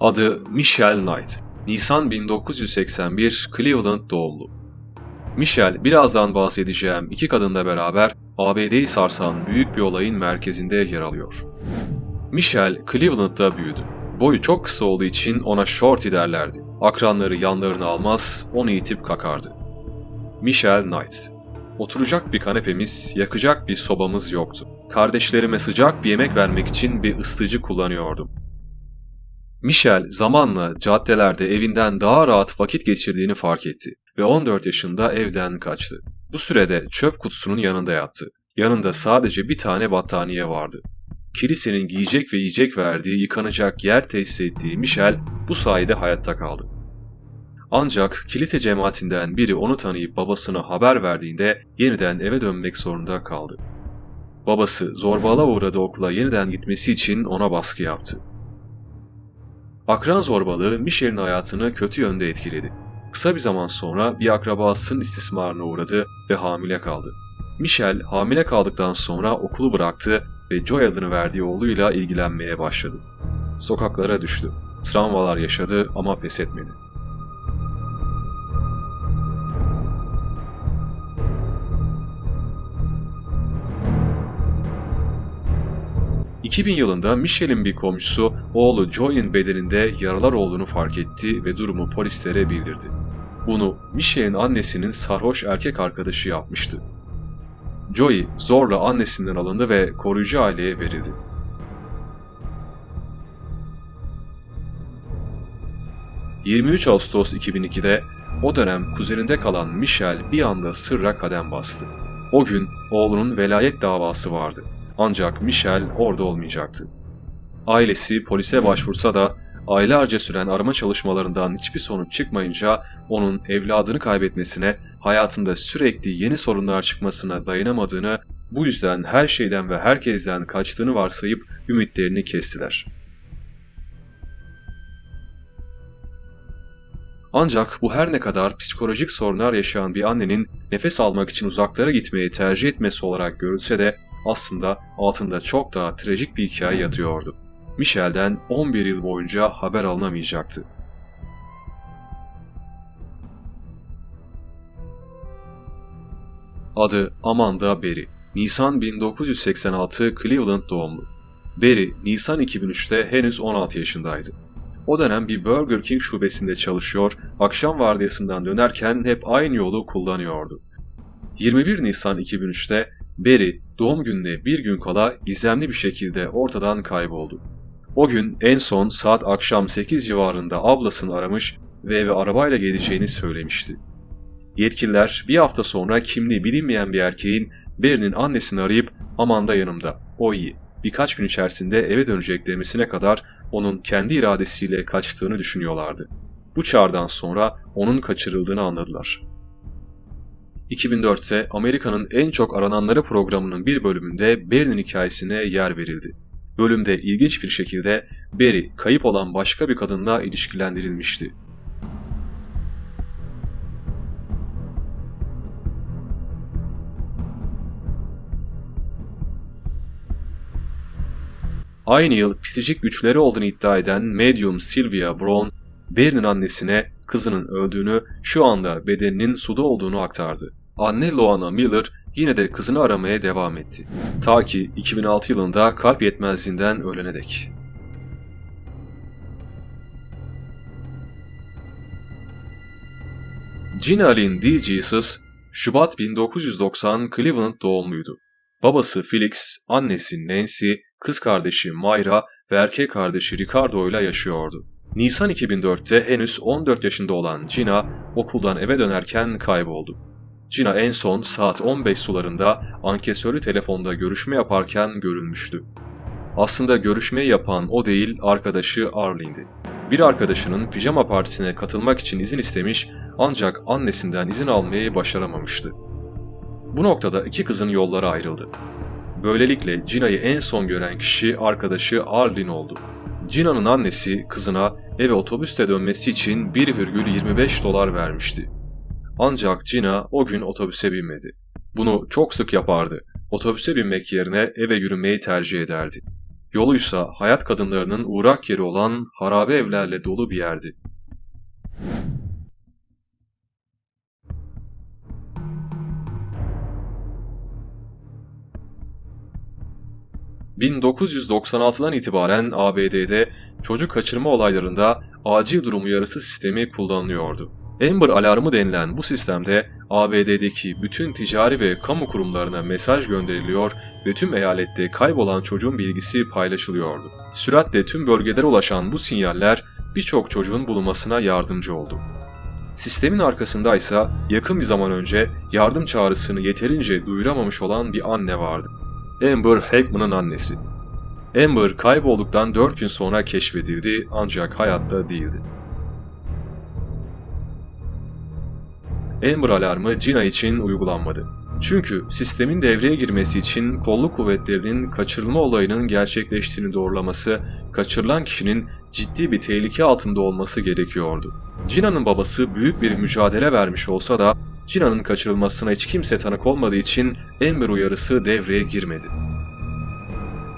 Adı Michelle Knight. Nisan 1981 Cleveland doğumlu. Michelle birazdan bahsedeceğim iki kadınla beraber ABD'yi sarsan büyük bir olayın merkezinde yer alıyor. Michelle Cleveland'da büyüdü. Boyu çok kısa olduğu için ona Shorty derlerdi. Akranları yanlarına almaz, onu itip kakardı. Michelle Knight Oturacak bir kanepemiz, yakacak bir sobamız yoktu. Kardeşlerime sıcak bir yemek vermek için bir ısıtıcı kullanıyordum. Michel zamanla caddelerde evinden daha rahat vakit geçirdiğini fark etti ve 14 yaşında evden kaçtı. Bu sürede çöp kutusunun yanında yattı. Yanında sadece bir tane battaniye vardı. Kilisenin giyecek ve yiyecek verdiği yıkanacak yer tesis ettiği Michel bu sayede hayatta kaldı. Ancak kilise cemaatinden biri onu tanıyıp babasına haber verdiğinde yeniden eve dönmek zorunda kaldı. Babası zorbalığa uğradığı okula yeniden gitmesi için ona baskı yaptı. Akran zorbalığı Michel'in hayatını kötü yönde etkiledi. Kısa bir zaman sonra bir akrabasının istismarına uğradı ve hamile kaldı. Michel hamile kaldıktan sonra okulu bıraktı ve Joy adını verdiği oğluyla ilgilenmeye başladı. Sokaklara düştü. Travmalar yaşadı ama pes etmedi. 2000 yılında Michel'in bir komşusu oğlu Joy'un bedeninde yaralar olduğunu fark etti ve durumu polislere bildirdi. Bunu Michel'in annesinin sarhoş erkek arkadaşı yapmıştı. Joey zorla annesinden alındı ve koruyucu aileye verildi. ...23 Ağustos 2002'de o dönem kuzeninde kalan Michel bir anda sırra kadem bastı. O gün oğlunun velayet davası vardı. Ancak Michel orada olmayacaktı. Ailesi polise başvursa da aylarca süren arama çalışmalarından hiçbir sonuç çıkmayınca onun evladını kaybetmesine, hayatında sürekli yeni sorunlar çıkmasına dayanamadığını, bu yüzden her şeyden ve herkesten kaçtığını varsayıp ümitlerini kestiler. Ancak bu her ne kadar psikolojik sorunlar yaşayan bir annenin nefes almak için uzaklara gitmeyi tercih etmesi olarak görülse de aslında altında çok daha trajik bir hikaye yatıyordu. Michel'den 11 yıl boyunca haber alınamayacaktı. Adı Amanda Berry. Nisan 1986 Cleveland doğumlu. Berry, Nisan 2003'te henüz 16 yaşındaydı. O dönem bir Burger King şubesinde çalışıyor, akşam vardiyasından dönerken hep aynı yolu kullanıyordu. 21 Nisan 2003'te Berry doğum gününe bir gün kala gizemli bir şekilde ortadan kayboldu. O gün en son saat akşam 8 civarında ablasını aramış ve eve arabayla geleceğini söylemişti. Yetkililer bir hafta sonra kimliği bilinmeyen bir erkeğin Berry'nin annesini arayıp Amanda yanımda, o iyi, birkaç gün içerisinde eve dönecek demesine kadar onun kendi iradesiyle kaçtığını düşünüyorlardı. Bu çağrıdan sonra onun kaçırıldığını anladılar. 2004'te Amerika'nın en çok arananları programının bir bölümünde Barry'nin hikayesine yer verildi. Bölümde ilginç bir şekilde Barry kayıp olan başka bir kadınla ilişkilendirilmişti. Aynı yıl psikik güçleri olduğunu iddia eden medyum Sylvia Brown, Barry'nin annesine kızının öldüğünü, şu anda bedeninin suda olduğunu aktardı. Anne Loana Miller yine de kızını aramaya devam etti. Ta ki 2006 yılında kalp yetmezliğinden ölene dek. Gina Lynn D. Jesus, Şubat 1990 Cleveland doğumluydu. Babası Felix, annesi Nancy, kız kardeşi Myra ve erkek kardeşi Ricardo ile yaşıyordu. Nisan 2004'te henüz 14 yaşında olan Gina okuldan eve dönerken kayboldu. Gina en son saat 15 sularında ankesörlü telefonda görüşme yaparken görülmüştü. Aslında görüşmeyi yapan o değil, arkadaşı Arlene'di. Bir arkadaşının pijama partisine katılmak için izin istemiş ancak annesinden izin almayı başaramamıştı. Bu noktada iki kızın yolları ayrıldı. Böylelikle Gina'yı en son gören kişi arkadaşı Arlene oldu. Gina'nın annesi kızına eve otobüste dönmesi için 1,25 dolar vermişti. Ancak Gina o gün otobüse binmedi. Bunu çok sık yapardı. Otobüse binmek yerine eve yürümeyi tercih ederdi. Yoluysa hayat kadınlarının uğrak yeri olan harabe evlerle dolu bir yerdi. ...1996'dan itibaren ABD'de çocuk kaçırma olaylarında acil durum uyarısı sistemi kullanılıyordu. Amber alarmı denilen bu sistemde ABD'deki bütün ticari ve kamu kurumlarına mesaj gönderiliyor ve tüm eyalette kaybolan çocuğun bilgisi paylaşılıyordu. Süratle tüm bölgelere ulaşan bu sinyaller birçok çocuğun bulunmasına yardımcı oldu. Sistemin arkasında ise yakın bir zaman önce yardım çağrısını yeterince duyuramamış olan bir anne vardı. Amber Hackman'ın annesi. Amber kaybolduktan 4 gün sonra keşfedildi ancak hayatta değildi. Amber alarmı Gina için uygulanmadı. Çünkü sistemin devreye girmesi için kolluk kuvvetlerinin kaçırılma olayının gerçekleştiğini doğrulaması, kaçırılan kişinin ciddi bir tehlike altında olması gerekiyordu. Gina'nın babası büyük bir mücadele vermiş olsa da Gina'nın kaçırılmasına hiç kimse tanık olmadığı için Amber uyarısı devreye girmedi.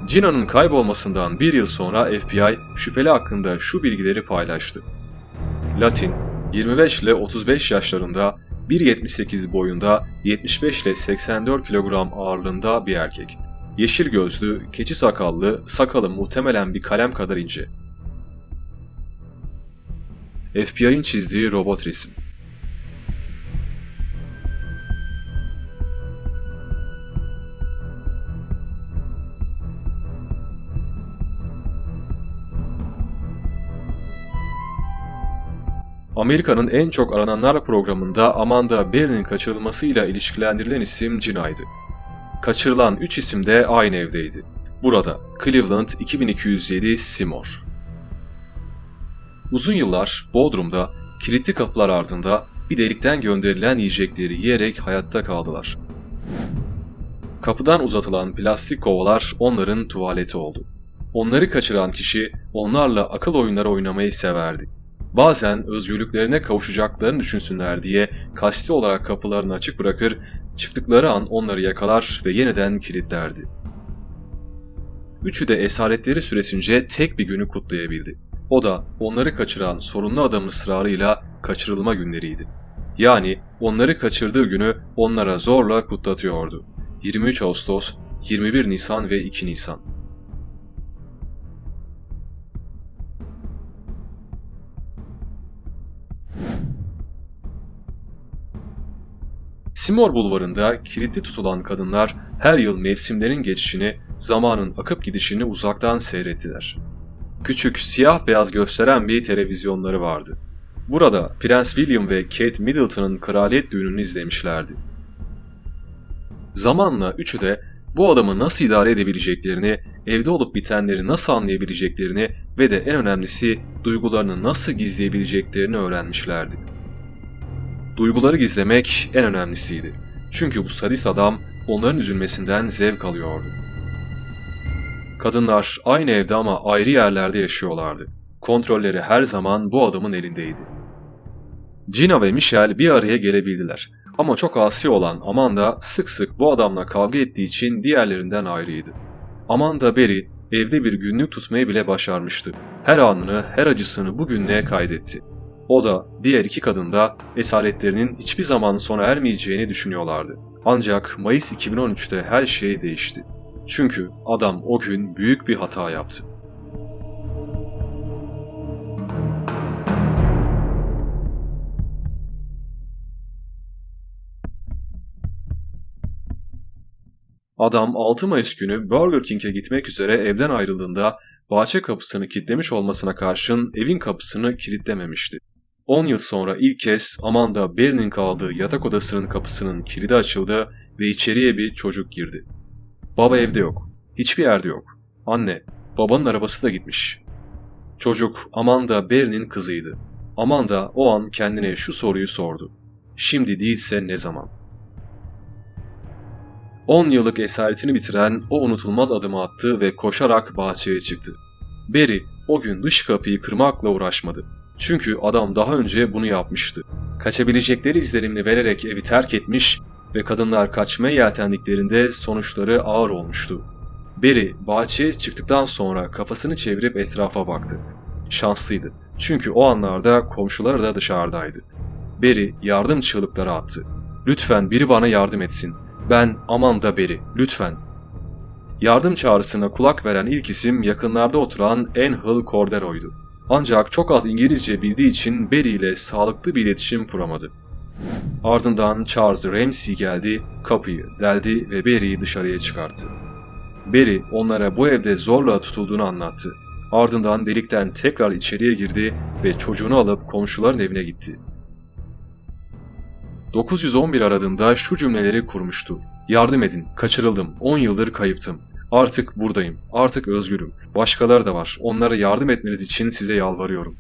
Gina'nın kaybolmasından bir yıl sonra FBI şüpheli hakkında şu bilgileri paylaştı. Latin, 25 ile 35 yaşlarında 1.78 boyunda 75 ile 84 kilogram ağırlığında bir erkek. Yeşil gözlü, keçi sakallı, sakalı muhtemelen bir kalem kadar ince. FBI'nin çizdiği robot resim. Amerika'nın en çok arananlar programında Amanda Berry'nin kaçırılmasıyla ilişkilendirilen isim Gina'ydı. Kaçırılan 3 isim de aynı evdeydi. Burada Cleveland 2207 Seymour. Uzun yıllar Bodrum'da kilitli kapılar ardında bir delikten gönderilen yiyecekleri yiyerek hayatta kaldılar. Kapıdan uzatılan plastik kovalar onların tuvaleti oldu. Onları kaçıran kişi onlarla akıl oyunları oynamayı severdi. Bazen özgürlüklerine kavuşacaklarını düşünsünler diye kasti olarak kapılarını açık bırakır, çıktıkları an onları yakalar ve yeniden kilitlerdi. Üçü de esaretleri süresince tek bir günü kutlayabildi. O da onları kaçıran sorunlu adamın ısrarıyla kaçırılma günleriydi. Yani onları kaçırdığı günü onlara zorla kutlatıyordu. 23 Ağustos, 21 Nisan ve 2 Nisan. Simor Bulvarı'nda kilitli tutulan kadınlar her yıl mevsimlerin geçişini, zamanın akıp gidişini uzaktan seyrettiler. Küçük, siyah beyaz gösteren bir televizyonları vardı. Burada Prens William ve Kate Middleton'ın kraliyet düğününü izlemişlerdi. Zamanla üçü de bu adamı nasıl idare edebileceklerini, evde olup bitenleri nasıl anlayabileceklerini ve de en önemlisi duygularını nasıl gizleyebileceklerini öğrenmişlerdi. Duyguları gizlemek en önemlisiydi. Çünkü bu sadist adam onların üzülmesinden zevk alıyordu. Kadınlar aynı evde ama ayrı yerlerde yaşıyorlardı. Kontrolleri her zaman bu adamın elindeydi. Gina ve Michelle bir araya gelebildiler. Ama çok asi olan Amanda sık sık bu adamla kavga ettiği için diğerlerinden ayrıydı. Amanda Berry evde bir günlük tutmayı bile başarmıştı. Her anını, her acısını bu günlüğe kaydetti. O da diğer iki kadın da esaretlerinin hiçbir zaman sona ermeyeceğini düşünüyorlardı. Ancak Mayıs 2013'te her şey değişti. Çünkü adam o gün büyük bir hata yaptı. Adam 6 Mayıs günü Burger King'e gitmek üzere evden ayrıldığında bahçe kapısını kilitlemiş olmasına karşın evin kapısını kilitlememişti. 10 yıl sonra ilk kez Amanda Berry'nin kaldığı yatak odasının kapısının kilidi açıldı ve içeriye bir çocuk girdi. Baba evde yok. Hiçbir yerde yok. Anne, babanın arabası da gitmiş. Çocuk Amanda Berry'nin kızıydı. Amanda o an kendine şu soruyu sordu. Şimdi değilse ne zaman? 10 yıllık esaretini bitiren o unutulmaz adımı attı ve koşarak bahçeye çıktı. Berry o gün dış kapıyı kırmakla uğraşmadı. Çünkü adam daha önce bunu yapmıştı. Kaçabilecekleri izlerimini vererek evi terk etmiş ve kadınlar kaçmaya yeltendiklerinde sonuçları ağır olmuştu. Barry bahçeye çıktıktan sonra kafasını çevirip etrafa baktı. Şanslıydı. Çünkü o anlarda komşuları da dışarıdaydı. Barry yardım çığlıkları attı. Lütfen biri bana yardım etsin. Ben Amanda Barry, lütfen. Yardım çağrısına kulak veren ilk isim yakınlarda oturan Angel Cordero'ydu. Ancak çok az İngilizce bildiği için Barry ile sağlıklı bir iletişim kuramadı. Ardından Charles Ramsey geldi, kapıyı deldi ve Barry'i dışarıya çıkarttı. Barry onlara bu evde zorla tutulduğunu anlattı. Ardından delikten tekrar içeriye girdi ve çocuğunu alıp komşuların evine gitti. 911 aradığında şu cümleleri kurmuştu. Yardım edin, kaçırıldım, 10 yıldır kayıptım. Artık buradayım, artık özgürüm. Başkaları da var, onlara yardım etmeniz için size yalvarıyorum.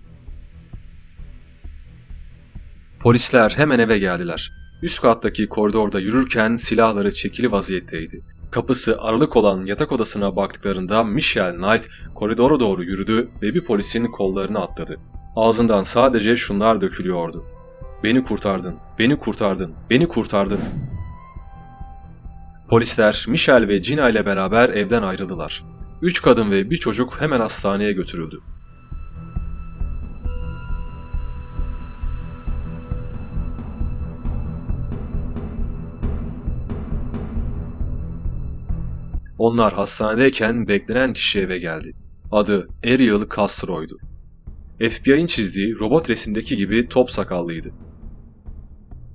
Polisler hemen eve geldiler. Üst kattaki koridorda yürürken silahları çekili vaziyetteydi. Kapısı aralık olan yatak odasına baktıklarında Michelle Knight koridora doğru yürüdü ve bir polisin kollarını atladı. Ağzından sadece şunlar dökülüyordu. Beni kurtardın, beni kurtardın, beni kurtardın. Polisler Michelle ve Gina ile beraber evden ayrıldılar. Üç kadın ve bir çocuk hemen hastaneye götürüldü. Onlar hastanedeyken beklenen kişi eve geldi. Adı Ariel Castro'ydu. FBI'nin çizdiği robot resimdeki gibi top sakallıydı.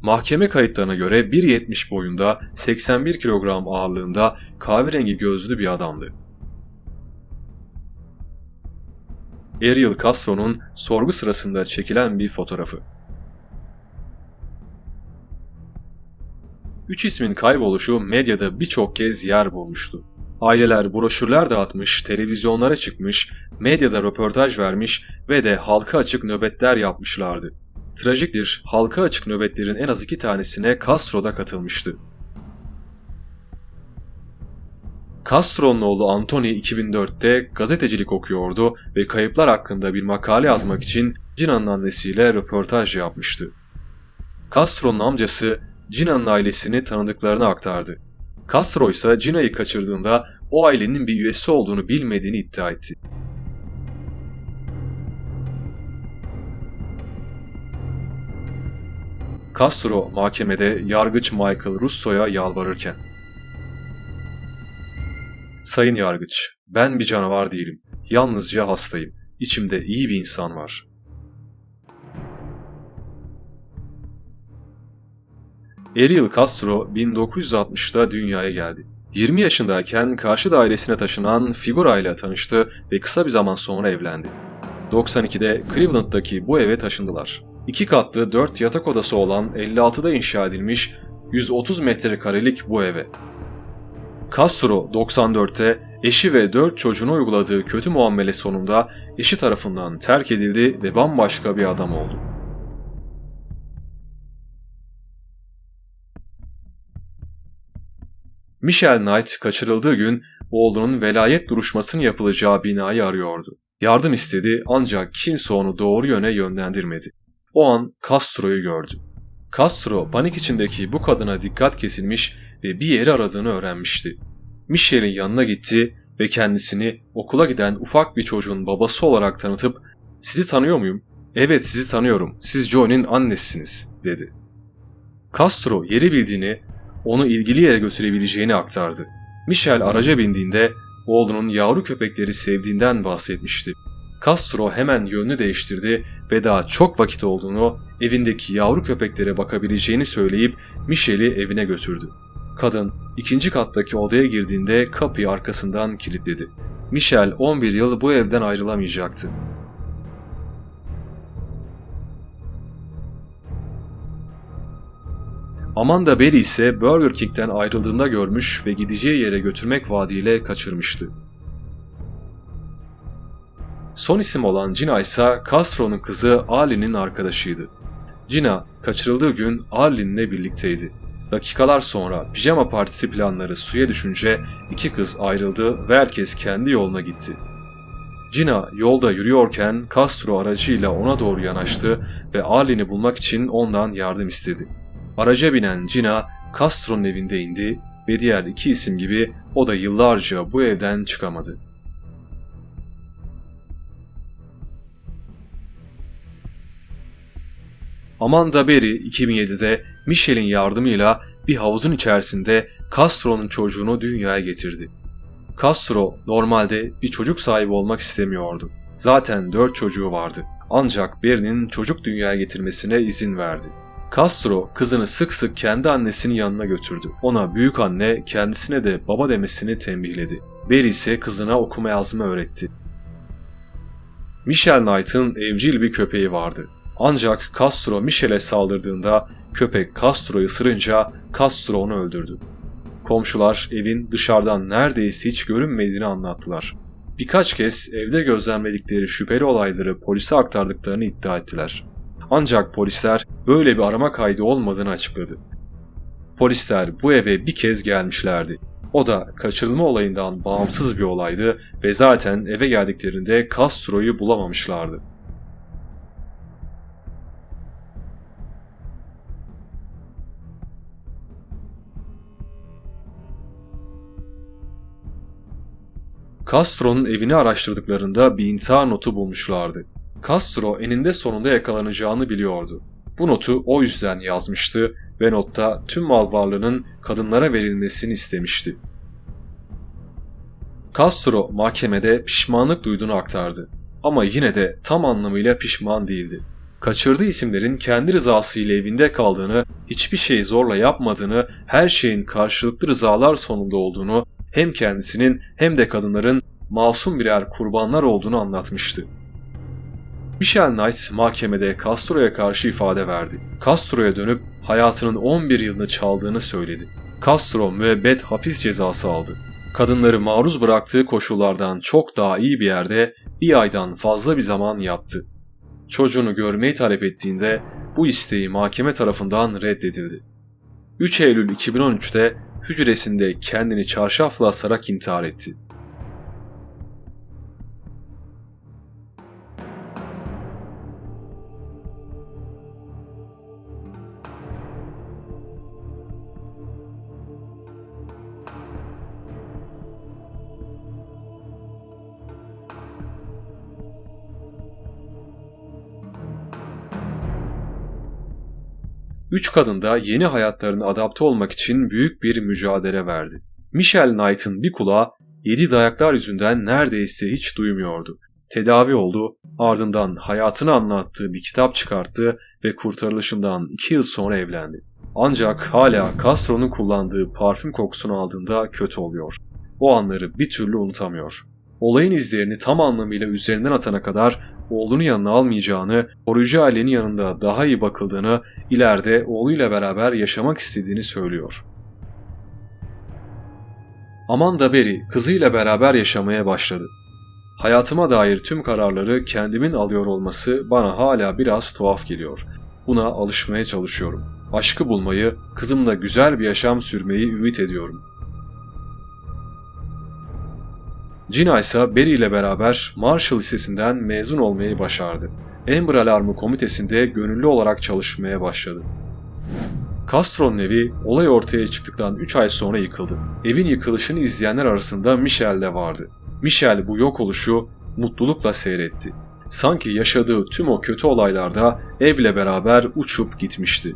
Mahkeme kayıtlarına göre 1.70 boyunda 81 kilogram ağırlığında kahverengi gözlü bir adamdı. Ariel Castro'nun sorgu sırasında çekilen bir fotoğrafı. Üç ismin kayboluşu medyada birçok kez yer bulmuştu. Aileler broşürler dağıtmış, televizyonlara çıkmış, medyada röportaj vermiş ve de halka açık nöbetler yapmışlardı. Trajiktir, halka açık nöbetlerin en az iki tanesine Castro da katılmıştı. Castro'nun oğlu Anthony 2004'te gazetecilik okuyordu ve kayıplar hakkında bir makale yazmak için Gina'nın annesiyle röportaj yapmıştı. Castro'nun amcası Gina'nın ailesini tanıdıklarını aktardı. Castro ise Gina'yı kaçırdığında o ailenin bir üyesi olduğunu bilmediğini iddia etti. Castro mahkemede yargıç Michael Russo'ya yalvarırken Sayın Yargıç, ben bir canavar değilim. Yalnızca hastayım. İçimde iyi bir insan var. Ariel Castro 1960'da dünyaya geldi. 20 yaşındayken karşı dairesine taşınan Figura ile tanıştı ve kısa bir zaman sonra evlendi. 92'de Cleveland'daki bu eve taşındılar. İki katlı 4 yatak odası olan 56'da inşa edilmiş 130 metrekarelik bu eve. Castro 94'te eşi ve 4 çocuğuna uyguladığı kötü muamele sonunda eşi tarafından terk edildi ve bambaşka bir adam oldu. Michelle Knight kaçırıldığı gün oğlunun velayet duruşmasının yapılacağı binayı arıyordu. Yardım istedi ancak kimse onu doğru yöne yönlendirmedi. O an Castro'yu gördü. Castro panik içindeki bu kadına dikkat kesilmiş ve bir yeri aradığını öğrenmişti. Michelle'in yanına gitti ve kendisini okula giden ufak bir çocuğun babası olarak tanıtıp ''Sizi tanıyor muyum?'' ''Evet sizi tanıyorum, siz Joy'nin annesisiniz.'' dedi. Castro yeri bildiğini onu ilgili yere götürebileceğini aktardı. Michel araca bindiğinde oğlunun yavru köpekleri sevdiğinden bahsetmişti. Castro hemen yönünü değiştirdi ve daha çok vakit olduğunu, evindeki yavru köpeklere bakabileceğini söyleyip Michel'i evine götürdü. Kadın ikinci kattaki odaya girdiğinde kapıyı arkasından kilitledi. Michel 11 yıl bu evden ayrılamayacaktı. Amanda Berry ise Burger King'den ayrıldığında görmüş ve gideceği yere götürmek vaadiyle kaçırmıştı. Son isim olan Gina ise Castro'nun kızı Ali'nin arkadaşıydı. Gina kaçırıldığı gün Arlin'le birlikteydi. Dakikalar sonra pijama partisi planları suya düşünce iki kız ayrıldı ve herkes kendi yoluna gitti. Gina yolda yürüyorken Castro aracıyla ona doğru yanaştı ve Arlin'i bulmak için ondan yardım istedi. Araca binen Gina Castro'nun evinde indi ve diğer iki isim gibi o da yıllarca bu evden çıkamadı. Amanda Berry 2007'de Michelle'in yardımıyla bir havuzun içerisinde Castro'nun çocuğunu dünyaya getirdi. Castro normalde bir çocuk sahibi olmak istemiyordu. Zaten dört çocuğu vardı. Ancak Berry'nin çocuk dünyaya getirmesine izin verdi. Castro kızını sık sık kendi annesinin yanına götürdü. Ona büyük anne kendisine de baba demesini tembihledi. Berry ise kızına okuma yazma öğretti. Michelle Knight'ın evcil bir köpeği vardı. Ancak Castro Michelle'e saldırdığında köpek Castro'yu ısırınca Castro onu öldürdü. Komşular evin dışarıdan neredeyse hiç görünmediğini anlattılar. Birkaç kez evde gözlemledikleri şüpheli olayları polise aktardıklarını iddia ettiler. Ancak polisler böyle bir arama kaydı olmadığını açıkladı. Polisler bu eve bir kez gelmişlerdi. O da kaçırılma olayından bağımsız bir olaydı ve zaten eve geldiklerinde Castro'yu bulamamışlardı. Castro'nun evini araştırdıklarında bir intihar notu bulmuşlardı. Castro eninde sonunda yakalanacağını biliyordu. Bu notu o yüzden yazmıştı ve notta tüm mal varlığının kadınlara verilmesini istemişti. Castro mahkemede pişmanlık duyduğunu aktardı. Ama yine de tam anlamıyla pişman değildi. Kaçırdığı isimlerin kendi rızasıyla evinde kaldığını, hiçbir şeyi zorla yapmadığını, her şeyin karşılıklı rızalar sonunda olduğunu, hem kendisinin hem de kadınların masum birer kurbanlar olduğunu anlatmıştı. Michel Knight mahkemede Castro'ya karşı ifade verdi. Castro'ya dönüp hayatının 11 yılını çaldığını söyledi. Castro müebbet hapis cezası aldı. Kadınları maruz bıraktığı koşullardan çok daha iyi bir yerde bir aydan fazla bir zaman yattı. Çocuğunu görmeyi talep ettiğinde bu isteği mahkeme tarafından reddedildi. 3 Eylül 2013'te hücresinde kendini çarşafla asarak intihar etti. Üç kadın da yeni hayatlarına adapte olmak için büyük bir mücadele verdi. Michelle Knight'ın bir kulağı yedi dayaklar yüzünden neredeyse hiç duymuyordu. Tedavi oldu, ardından hayatını anlattığı bir kitap çıkarttı ve kurtarılışından iki yıl sonra evlendi. Ancak hala Castro'nun kullandığı parfüm kokusunu aldığında kötü oluyor. O anları bir türlü unutamıyor. Olayın izlerini tam anlamıyla üzerinden atana kadar oğlunu yanına almayacağını, koruyucu ailenin yanında daha iyi bakıldığını, ileride oğluyla beraber yaşamak istediğini söylüyor. Amanda Berry kızıyla beraber yaşamaya başladı. Hayatıma dair tüm kararları kendimin alıyor olması bana hala biraz tuhaf geliyor. Buna alışmaya çalışıyorum. Aşkı bulmayı, kızımla güzel bir yaşam sürmeyi ümit ediyorum. Gina ise Barry ile beraber Marshall Lisesi'nden mezun olmayı başardı. Amber Alarmı komitesinde gönüllü olarak çalışmaya başladı. Castro'nun evi olay ortaya çıktıktan 3 ay sonra yıkıldı. Evin yıkılışını izleyenler arasında Michelle de vardı. Michelle bu yok oluşu mutlulukla seyretti. Sanki yaşadığı tüm o kötü olaylarda evle beraber uçup gitmişti.